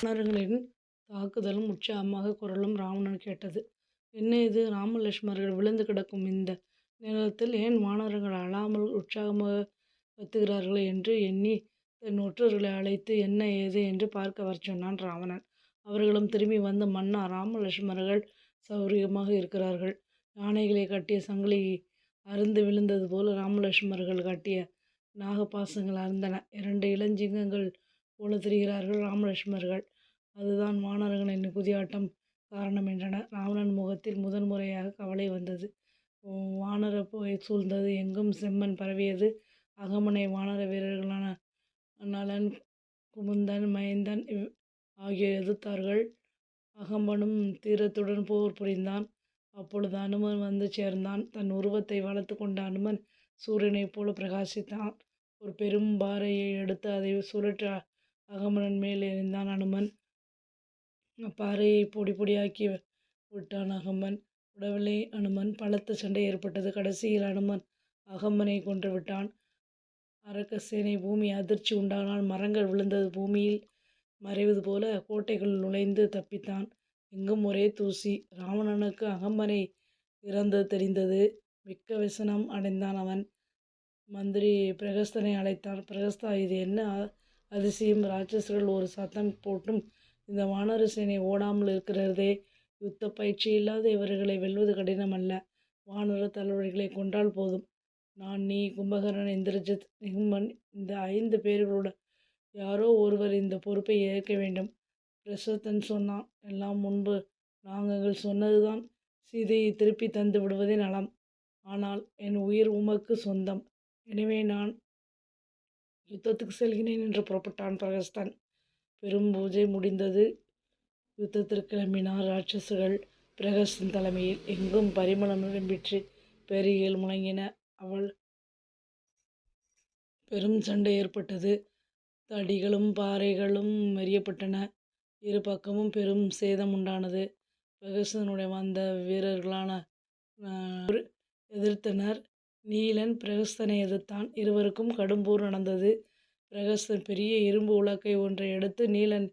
வானரங்களின் தாக்குதலும் உற்சாகமாக குரலும் ராவணன் கேட்டது. என்ன இது ராம விழுந்து கிடக்கும் இந்த நேரத்தில் ஏன் மாணவர்கள் அழாமல் உற்சாகமாக கத்துகிறார்களே என்று எண்ணி தன் ஒற்றர்களை அழைத்து என்ன ஏது என்று பார்க்க வர சொன்னான் ராவணன். அவர்களும் திரும்பி வந்து மன்னா ராம லக்ஷ்மணர்கள் சௌகரியமாக இருக்கிறார்கள். யானைகளை கட்டிய சங்கிலி அறுந்து விழுந்தது போல ராமலட்சுமர்கள் கட்டிய நாகப்பாசங்கள் அருந்தன இரண்டு இளஞ்சிங்கங்கள் போல தெரிகிறார்கள் ராமலட்சுமர்கள் அதுதான் வானரங்களின் குதியாட்டம் காரணம் என்றனர். ராவணன் முகத்தில் முதன் முறையாக கவலை வந்தது. வானர போய் சூழ்ந்தது. எங்கும் செம்மன் பரவியது. அகமனை வானர வீரர்களான நலன் குமுந்தன் மைந்தன் ஆகிய எதிர்த்தார்கள். அகமனும் தீரத்துடன் போர் புரிந்தான். அப்பொழுது அனுமன் வந்து சேர்ந்தான். தன் உருவத்தை வளர்த்துக் கொண்ட அனுமன் சூரியனைப் போல பிரகாசித்தான். ஒரு பெரும் பாறையை எடுத்து அதை சுழற்ற அகமனன் மேல் எறிந்தான் அனுமன். பாறையை பொடி பொடியாக்கி விட்டான் அகமன். உடவிலே அனுமன். பலத்த சண்டை ஏற்பட்டது. கடைசியில் அனுமன் அகமனை கொன்று விட்டான். அரக்கசேனை பூமி அதிர்ச்சி உண்டானால் மரங்கள் விழுந்தது பூமியில் மறைவது போல கோட்டைகள் நுழைந்து தப்பித்தான். எங்கும் ஒரே தூசி. ராவணனுக்கு அகமனை இறந்தது தெரிந்தது. மிக்க விசனம் அடைந்தான் அவன். மந்திரி பிரகஸ்தனை அழைத்தான். பிரகஸ்தா இது என்ன அதிசயம் ராட்சசர்கள் ஒரு சத்தம் போட்டும் இந்த வானர சேனை ஓடாமல் இருக்கிறதே. யுத்த பயிற்சி இல்லாத இவர்களை வெல்வது கடினமல்ல. வானர தலைவர்களை கொண்டால் போதும். நான் நீ கும்பகரன் இந்திரஜித் நிகும்பன் இந்த ஐந்து பேர்களோட யாரோ ஒருவர் இந்த பொறுப்பை ஏற்க வேண்டும். பிரசத்தன் சொன்னான். எல்லாம் முன்பு நாங்கள் சொன்னதுதான். சீதையை திருப்பி தந்து விடுவதே நலம். ஆனால் என் உயிர் உமக்கு சொந்தம். எனவே நான் யுத்தத்துக்கு செல்கிறேன் என்று புறப்பட்டான் பிரகஸ்தான் பெரும் பூஜை முடிந்தது. யுத்தத்திற்கு கிளம்பினார் ராட்சசுகள் பிரகஸ்தன் தலைமையில். எங்கும் பரிமளம் நிரம்பிற்று. பெரியல் முழங்கின. அவள் பெரும் சண்டை ஏற்பட்டது. தடிகளும் பாறைகளும் எறியப்பட்டன. இரு பக்கமும் பெரும் சேதம் உண்டானது. பிரகஸ்தனுடைய வந்த வீரர்களான எதிர்த்தனர். நீலன் பிரகஸ்தனை எதிர்த்தான். இருவருக்கும் கடும்பூர் நடந்தது. பிரகஸ்தன் பெரிய இரும்பு உலக்கை ஒன்றை எடுத்து நீலன்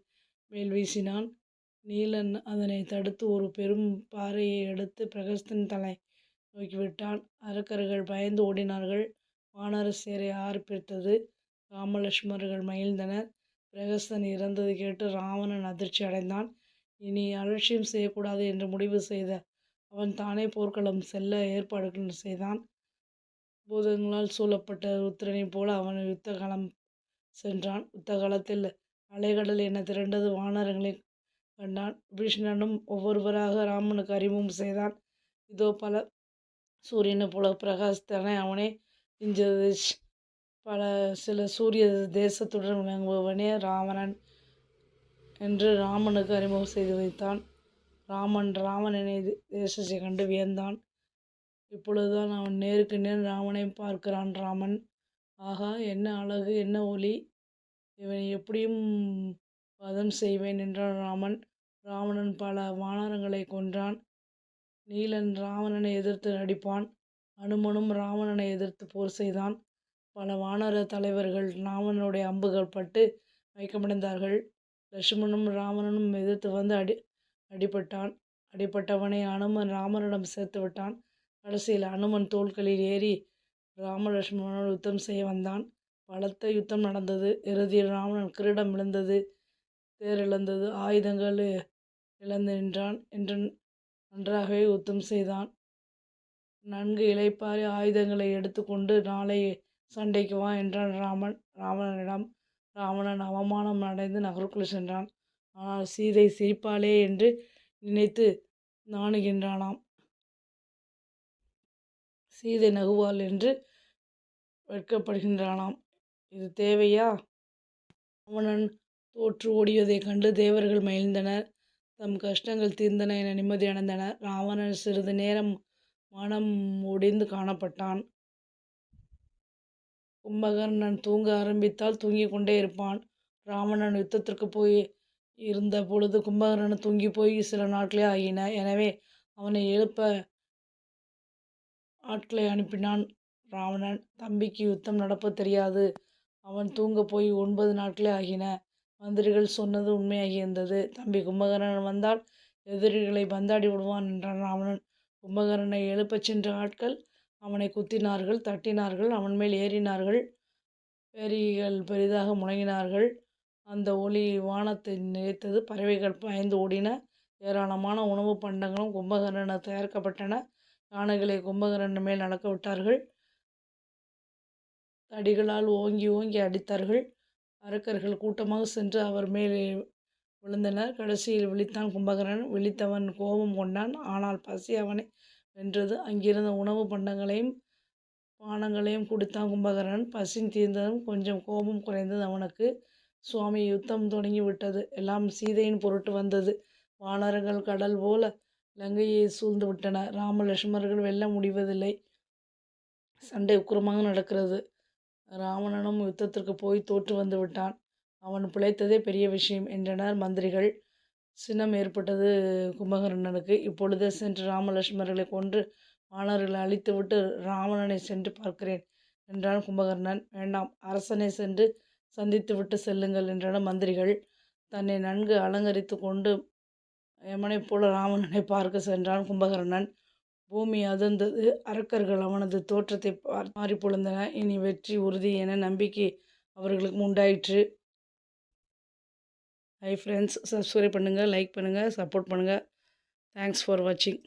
மேல் வீசினான். நீலன் அதனை தடுத்து ஒரு பெரும் பாறையை எடுத்து பிரகஸ்தன் தலை நோக்கி விட்டான். அரக்கர்கள் பயந்து ஓடினார்கள். வானர சேனை ஆர்ப்பித்தது. ராமலட்சுமர்கள் மகிழ்ந்தனர். பிரகஸ்தன் இறந்தது கேட்டு ராவணன் அதிர்ச்சி அடைந்தான். இனி அலட்சியம் செய்யக்கூடாது என்று முடிவு செய்த அவன் தானே போர்க்களம் செல்ல ஏற்பாடுகள் செய்தான். பூதங்களால் சூழப்பட்ட ருத்ரனைப் போல அவன் யுத்த களம் சென்றான். யுத்த காலத்தில் அலைகடல் என திரண்டது. வானரங்களை கண்டான். விஷ்ணனும் ஒவ்வொருவராக ராமனுக்கு அறிமுகம் செய்தான். இதோ பல சூரியனை போல பிரகாசித்தன அவனே இந்திரஜித். பல சில சூரிய தேசத்துடன் விளங்குபவனே ராவணன் என்று ராமனுக்கு அறிமுகம் செய்து வைத்தான். ராமன் ராவணனை தேசத்தை கண்டு வியந்தான். இப்பொழுதுதான் அவன் நேருக்கு நேர் ராமனை பார்க்கிறான். ராமன் ஆகா என்ன அழகு என்ன ஒளி. இவனை எப்படியும் வதம் செய்வேன் என்றான் ராமன். ராவணன் பல வானரங்களைக் கொன்றான். நீலன் ராவணனை எதிர்த்து நடிப்பான் அனுமனும் ராவணனை எதிர்த்து போர் செய்தான். பல வானர தலைவர்கள் ராவணனுடைய அம்புகள் பட்டு மயக்கமடைந்தார்கள். லக்ஷ்மணனும் ராவணனும் எதிர்த்து வந்து அடி அடிபட்டான். அடிபட்டவனை அனுமன் ராமனிடம் சேர்த்து விட்டான். கடைசியில் அனுமன் தோள்களில் ஏறி ராமலட்சுமணன் யுத்தம் செய்ய வந்தான். பலத்த யுத்தம் நடந்தது. இறுதியில் ராவணன் கிரீடம் இழந்தது. தேர் இழந்தது. ஆயுதங்கள் இழந்து நின்றான். என்று நன்றாகவே யுத்தம் செய்தான். நன்கு இளைப்பாறி ஆயுதங்களை எடுத்துக்கொண்டு நாளை சண்டைக்கு வா என்றான் ராமன் ராவணனிடம். ராவணன் அவமானம் அடைந்து நகருக்குள் சென்றான். ஆனால் சீதை சிரிப்பாளே என்று நினைத்து நாணுகின்றானாம். சீதை நகுவாள் என்று வெட்கப்படுகின்றானாம். இது தேவையா? அவனன் தோற்று ஓடியதைக் கண்டு தேவர்கள் மகிழ்ந்தனர். தம் கஷ்டங்கள் தீர்ந்தன என நிம்மதி அடைந்தனர். ராவணன் சிறிது நேரம் மனம் ஒடிந்து காணப்பட்டான். கும்பகர்ணன் தூங்க ஆரம்பித்தால் தூங்கிக் கொண்டே இருப்பான். ராவணன் யுத்தத்திற்கு போய் இருந்த பொழுது கும்பகர்ணன் தூங்கி போய் சில நாட்களே ஆகின. எனவே அவனை எழுப்ப ஆட்களை அனுப்பினான் ராவணன். தம்பிக்கு யுத்தம் நடப்பது தெரியாது. அவன் தூங்க போய் ஒன்பது நாட்களே ஆகின. மந்திரிகள் சொன்னது உண்மையாகியிருந்தது தம்பி கும்பகர்ணன் வந்தால் எதிரிகளை பந்தாடி விடுவான் என்றான் ராவணன் கும்பகர்ணனை எழுப்பச் சென்ற ஆட்கள் அவனை குத்தினார்கள் தட்டினார்கள் அவன் மேல் ஏறினார்கள் பேரிகள் பெரிதாக முழங்கினார்கள் அந்த ஒளி வானத்தை நிறைத்தது பறவைகள் பாய்ந்து ஓடின ஏராளமான உணவு பண்டங்களும் கும்பகர்ணன தயாரிக்கப்பட்டன யானைகளை கும்பகரன் மேல் நடக்க விட்டார்கள். தடிகளால் ஓங்கி ஓங்கி அடித்தார்கள். அரக்கர்கள் கூட்டமாக சென்று அவர் மேல் விழுந்தனர். கடைசியில் விழித்தான் கும்பகரன் விழித்தவன் கோபம் கொண்டான். ஆனால் பசி அவனை வென்றது. அங்கிருந்த உணவு பண்டங்களையும் பானங்களையும் குடித்தான் கும்பகரன் பசி தீர்ந்ததும் கொஞ்சம் கோபம் குறைந்தது அவனுக்கு. சுவாமி யுத்தம் தொடங்கி விட்டது எல்லாம் சீதையின் பொருட்டு வந்தது. வானரங்கள் கடல் போல லங்கையை சூழ்ந்து விட்டன. ராம லட்சுமணர்கள் வெல்ல முடிவதில்லை. சண்டை உக்கிரமாக நடக்கிறது. ராவணனும் யுத்தத்திற்கு போய் தோற்று வந்து விட்டான். அவன் பிழைத்ததே பெரிய விஷயம் என்றனர் மந்திரிகள். சினம் ஏற்பட்டது கும்பகர்ணனுக்கு. இப்பொழுது சென்று ராமலட்சுமர்களை கொன்று மாணவர்களை அழித்துவிட்டு ராவணனை சென்று பார்க்கிறேன் என்றான் கும்பகர்ணன். வேண்டாம் அரசனை சென்று சந்தித்துவிட்டு செல்லுங்கள் என்றன மந்திரிகள். தன்னை நன்கு அலங்கரித்து கொண்டு எமனைப் போல ராவணனை பார்க்க சென்றான். கும்பகர்ணன் பூமி அதிர்ந்தது. அரக்கர்கள் அவனது தோற்றத்தை மாறி பொழுந்தன இனி வெற்றி உறுதி என நம்பிக்கை அவர்களுக்கு உண்டாயிற்று. ஹை ஃப்ரெண்ட்ஸ் சப்ஸ்கிரைப் பண்ணுங்கள் லைக் பண்ணுங்கள் சப்போர்ட் பண்ணுங்கள் தேங்க்ஸ் ஃபார் வாட்சிங்